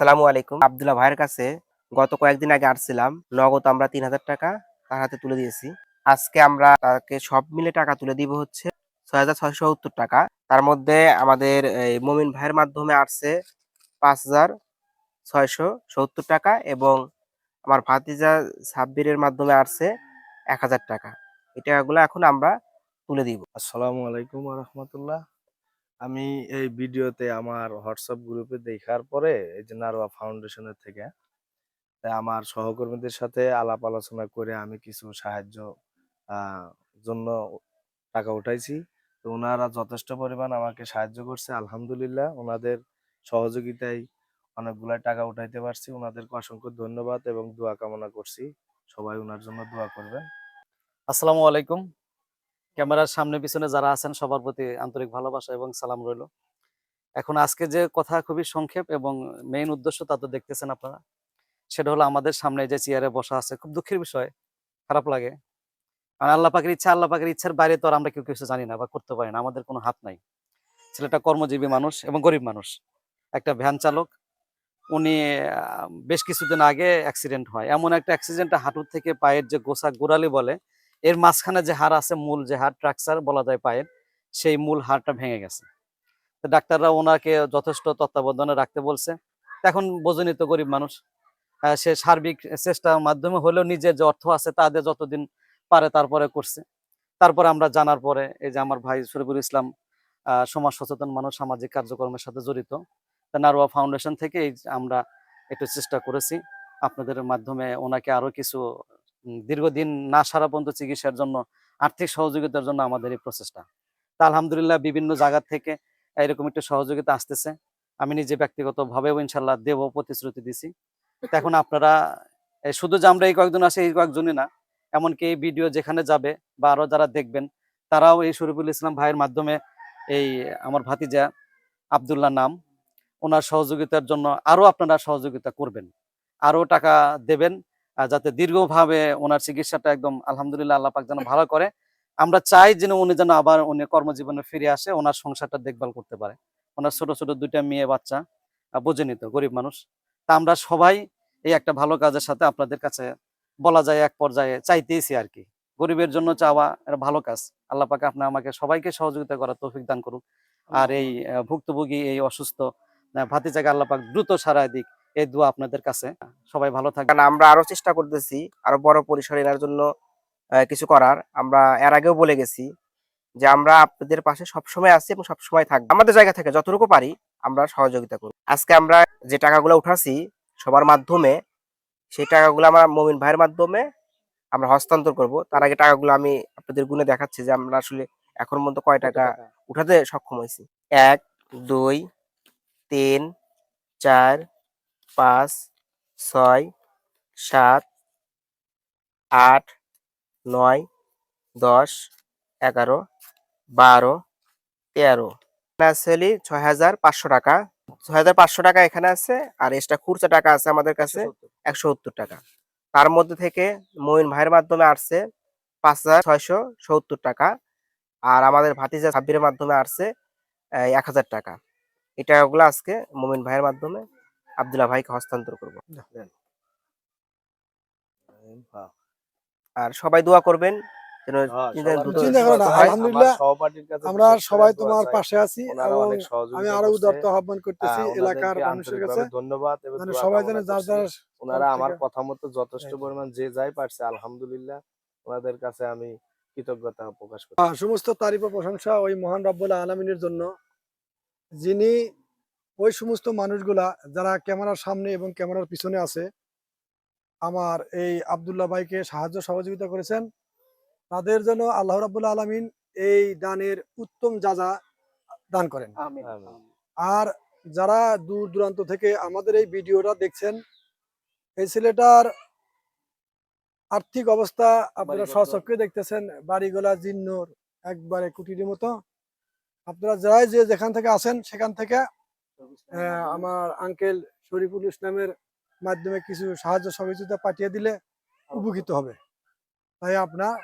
আসসালামু আলাইকুম। আবদুল্লাহ ভাইয়ের কাছে গত কয়েকদিন আগে আসছিলাম। নগদ আমরা তিন হাজার টাকা তার হাতে তুলে দিয়েছি। আজকে আমরা তাকে সব মিলে টাকা তুলে দিব হচ্ছে ছয় হাজার ছয়শো সত্তর টাকা। তার মধ্যে আমাদের মমিন ভাইয়ের মাধ্যমে আসছে পাঁচ হাজার ছয়শো সত্তর টাকা এবং আমার ভাতিজা সাব্বিরের মাধ্যমে আসছে এক হাজার টাকা। এই টাকাগুলো এখন আমরা তুলে দিব। আসসালামু আলাইকুম রহমতুল্লাহ। আমি এই ভিডিওতে আমার হোয়াটসঅ্যাপ গ্রুপে দেখার পরে এই যে নারোয়া ফাউন্ডেশনের থেকে আমার সহকর্মীদের সাথে আলাপ আলোচনা করে আমি কিছু সাহায্য জন্য টাকা উঠাইছি। তো ওনারা যথেষ্ট পরিমাণ আমাকে সাহায্য করছে, আলহামদুলিল্লাহ। ওনাদের সহযোগিতায় অনেকগুলা টাকা উঠাইতে পারছি। ওনাদেরকে অসংখ্য ধন্যবাদ এবং দোয়া কামনা করছি। সবাই ওনার জন্য দোয়া করবেন। আসসালামু আলাইকুম। ক্যামেরার সামনে পিছনে যারা আছেন, সবার প্রতি আন্তরিক ভালোবাসা এবং সালাম রইল। এখন আজকে যে কথা খুবই সংক্ষেপ এবং মেইন উদ্দেশ্য তা তো দেখতেছেন আপনারা। সেটা হলো আমাদের সামনে যে চেয়ারে বসা আছে, খুব দুঃখের বিষয়, খারাপ লাগে। আর আল্লাহ পাকের ইচ্ছা, আল্লাহ পাকের ইচ্ছার বাইরে তো আর আমরা কেউ কিছু জানি না বা করতে পারি না, আমাদের কোনো হাত নাই। ছেলেটা কর্মজীবী মানুষ এবং গরিব মানুষ। একটা ভ্যান চালক, উনি বেশ কিছুদিন আগে অ্যাক্সিডেন্ট হয়। এমন একটা অ্যাক্সিডেন্টে হাঁটুর থেকে পায়ের যে গোসা গোড়ালি বলে এর মাঝখানে যে হাড় আছে, মূল যে হাড় ট্রাকচার বলা যায় পায়ের, সেই মূল হাড়টা ভেঙে গেছে। তো ডাক্তাররা ওনাকে যথেষ্ট তত্ত্বাবধানে রাখতে বলছে। এখন বোঝেনি তো গরিব মানুষ সে সার্বিক চেষ্টার মাধ্যমে হলেও নিজের যে অর্থ আছে তাদের যতদিন পারে তারপরে করছে। তারপরে আমরা জানার পরে এই যে আমার ভাই শরীফুল ইসলাম সমাজ সচেতন মানুষ, সামাজিক কার্যক্রমের সাথে জড়িত নারোয়া ফাউন্ডেশন থেকে আমরা একটু চেষ্টা করেছি। আপনাদের মাধ্যমে ওনাকে আরও কিছু দীর্ঘদিন না সারা পর্যন্ত চিকিৎসার জন্য, আর্থিক সহযোগিতার জন্য আমাদের এই প্রচেষ্টা। তা আলহামদুলিল্লাহ বিভিন্ন জায়গা থেকে এরকম একটু সহযোগিতা আসতেছে। আমি নিজে ব্যক্তিগতভাবেও ইনশাল্লাহ দেব, প্রতিশ্রুতি দিছি। এখন আপনারা শুধু যে আমরা এই কয়েকজন আসে এই কয়েকজনই না, এমনকি এই ভিডিও যেখানে যাবে বা আরও যারা দেখবেন, তারাও এই শরীফুল ইসলাম ভাইয়ের মাধ্যমে এই আমার ভাতিজা আব্দুল্লাহ নাম, ওনার সহযোগিতার জন্য আরও আপনারা সহযোগিতা করবেন। আরও টাকা দেবেন যাতে দীর্ঘভাবে ওনার চিকিৎসাটা একদম আলহামদুলিল্লাহ আল্লাহ পাক যেন ভালো করে আমরা চাই যেন উনি যেন আবার উনি কর্মজীবনে ফিরে আসে ওনার সংসারটা দেখভাল করতে পারে। ওনার ছোট ছোট দুইটা মেয়ে বাচ্চা আহ, বোঝেনি গরিব মানুষ। তা আমরা সবাই এই একটা ভালো কাজের সাথে আপনাদের কাছে বলা যায় এক পর্যায়ে চাইতেইছি আর কি। গরিবের জন্য চাওয়া এটা ভালো কাজ। আল্লাহ পাকে আপনি আমাকে সবাইকে সহযোগিতা করার তৌফিক দান করুন আর এই ভুক্তভোগী এই অসুস্থ ভাতিজাকে আল্লাহ পাক দ্রুত সারায় দিক। এই দোয়া আপনাদের কাছে। সবাই ভালো থাকবেন আমরা আরও চেষ্টা করতেছি আরও বড় পরিসরে এনার জন্য কিছু করার। আমরা এর আগেও বলে গেছি যে আমরা আপনাদের পাশে সবসময় আছি এবং সবসময় থাকব। আমাদের জায়গা থেকে যতটুকু পারি আমরা সহযোগিতা করব আজকে আমরা যে টাকাগুলো উঠাছি সবার মাধ্যমে সেই টাকাগুলো আমরা মমিন ভাইয়ের মাধ্যমে আমরা হস্তান্তর করব। তার আগে টাকাগুলো আমি আপনাদের গুণে দেখাচ্ছি যে আমরা আসলে এখন পর্যন্ত কয় টাকা? উঠাতে সক্ষম হয়েছি। এক দুই তিন চার পাঁচ, ছয়, সাত, আট, নয়, দশ, এগারো, বারো, তেরো। আছে ছয় হাজার পাঁচশো টাকা। ছয় হাজার পাঁচশো টাকা এখানে আছে, আর এক্সট্রা খুচরা টাকা আছে আমাদের কাছে একশো সত্তর টাকা। তার মধ্যে থেকে মইন ভাইয়ের মাধ্যমে আসছে পাঁচ হাজার ছয়শো সত্তর টাকা, আর আমাদের ভাতিজা সাব্বিরের মাধ্যমে আসছে এক হাজার টাকা। এই টাকাগুলো আজকে মমিন ভাইয়ের মাধ্যমে। আবদুল্লাহ ভাইকে হস্তান্তর করব। আর সবাই দোয়া করবেন যেন হ্যাঁ, হয়। আমার সহপাঠীর কাছে আমরা সবাই তোমার পাশে আছি এবং আমি আরও। উদারত আহ্বান করতেছি এলাকার মানুষের কাছে। ধন্যবাদ এবং সবাই যেন যার যার ওনারা আমার কথা মতো যথেষ্ট পরিমাণ যে যাই পারছে আলহামদুলিল্লাহ ওনাদের কাছে আমি কৃতজ্ঞতা প্রকাশ করি সমস্ত তারিফ ও প্রশংসা ওই মহান রব্বুল আলমিনের জন্য যিনি ওই সমস্ত মানুষগুলা যারা ক্যামেরার সামনে এবং ক্যামেরার পিছনে আছে আমার এই আবদুল্লাহ ভাইকে সাহায্য সহযোগিতা করেছেন। তাদের জন্য আল্লাহ রাবুল্লাহ আলমিন এই দানের উত্তম যাজা দান করেন। আর যারা দূর দূরান্ত থেকে আমাদের এই ভিডিওটা দেখছেন এই ছেলেটার আর্থিক অবস্থা আপনারা সচক্ষে দেখতেছেন বাড়িগুলা জীর্ণর একবারে কুটির মতো। আপনারা যারাই যে যেখান থেকে আসেন সেখান থেকে আমার আঙ্কেল শরীফুল ইসলামের মাধ্যমে কিছু সাহায্য সহযোগিতা পাঠিয়ে দিলে উপকৃত হবে। তাই আপনার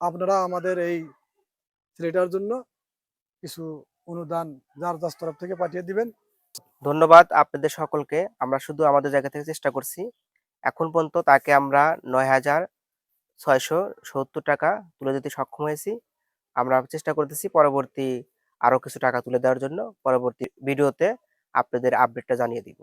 আপনারা আমাদের এই ছেলেটার জন্য কিছু অনুদান যার যার তরফ থেকে পাঠিয়ে দিবেন। ধন্যবাদ আপনাদের সকলকে। আমরা শুধু আমাদের জায়গা থেকে চেষ্টা করছি। এখন পর্যন্ত তাকে আমরা নয় হাজার ছয়শো সত্তর টাকা তুলে দিতে সক্ষম হয়েছি। আমরা চেষ্টা করতেছি পরবর্তী আরও কিছু টাকা তুলে দেওয়ার জন্য। পরবর্তী ভিডিওতে আপনাদের আপডেটটা জানিয়ে দিব।